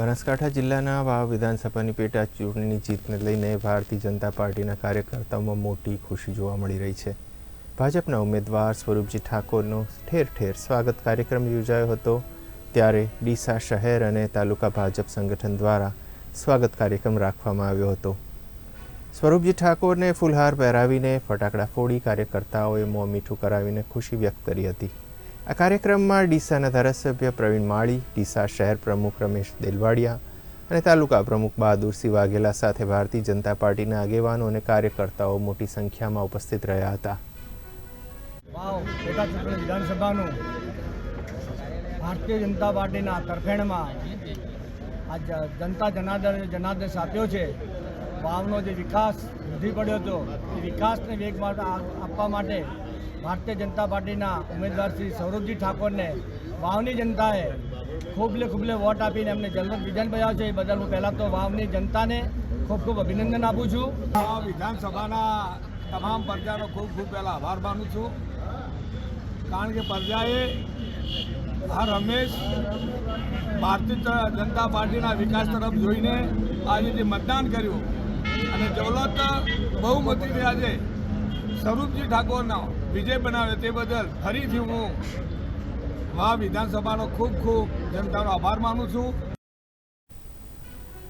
બનાસકાંઠા જિલ્લાના વાવ વિધાનસભાની પેટા ચૂંટણીની જીતને લઈને ભારતીય જનતા પાર્ટીના કાર્યકર્તાઓમાં મોટી ખુશી જોવા મળી રહી છે. ભાજપના ઉમેદવાર સ્વરૂપજી ઠાકોરનો ઠેર ઠેર સ્વાગત કાર્યક્રમ યોજાયો હતો. ત્યારે ડીસા શહેર અને તાલુકા ભાજપ સંગઠન દ્વારા સ્વાગત કાર્યક્રમ રાખવામાં આવ્યો હતો. સ્વરૂપજી ઠાકોરને ફૂલહાર પહેરાવીને ફટાકડા ફોડી કાર્યકર્તાઓએ મોં મીઠું કરાવીને ખુશી વ્યક્ત કરી હતી. આ કાર્યક્રમમાં ડીસાના ધારાસભ્ય પ્રવીણ માળી, ડીસા શહેર પ્રમુખ રમેશ દેલવાડિયા અને તાલુકા પ્રમુખ બહાદુરસિંહ વાઘેલા સાથે ભારતીય જનતા પાર્ટીના આગેવાનો અને કાર્યકર્તાઓ મોટી સંખ્યામાં ઉપસ્થિત રહ્યા હતા. વિધાનસભાનું ભારતીય જનતા પાર્ટીના તરફેણમાં આ જનતા જનાદર, જનાદેશ આપ્યો છે. વાવનો જે વિકાસ વધી પડ્યો હતો, એ વિકાસને વેગ આપવા માટે ભારતીય જનતા પાર્ટીના ઉમેદવાર શ્રી સૌરભજી ઠાકોરને વાવની જનતાએ ખૂબલે ખૂબલે વોટ આપીને એમને જલ્દ વિજન બજાવ્યો છે. એ બદલ હું પહેલાં તો વાવની જનતાને ખૂબ ખૂબ અભિનંદન આપું છું. આ વિધાનસભાના તમામ પ્રજાનો ખૂબ ખૂબ પહેલાં આભાર માનું છું. કારણ કે પ્રજાએ આ રમેશ ભારતીય જનતા પાર્ટીના વિકાસ તરફ જોઈને આજે જે મતદાન કર્યું અને જવલત બહુમતીથી આજે સ્વરૂપજી ઠાકોરનો વિજય બનાવ્યો તે બદલ ફરીથી હું મહા વિધાનસભાનો ખૂબ ખૂબ જનતાનો આભાર માનું છું.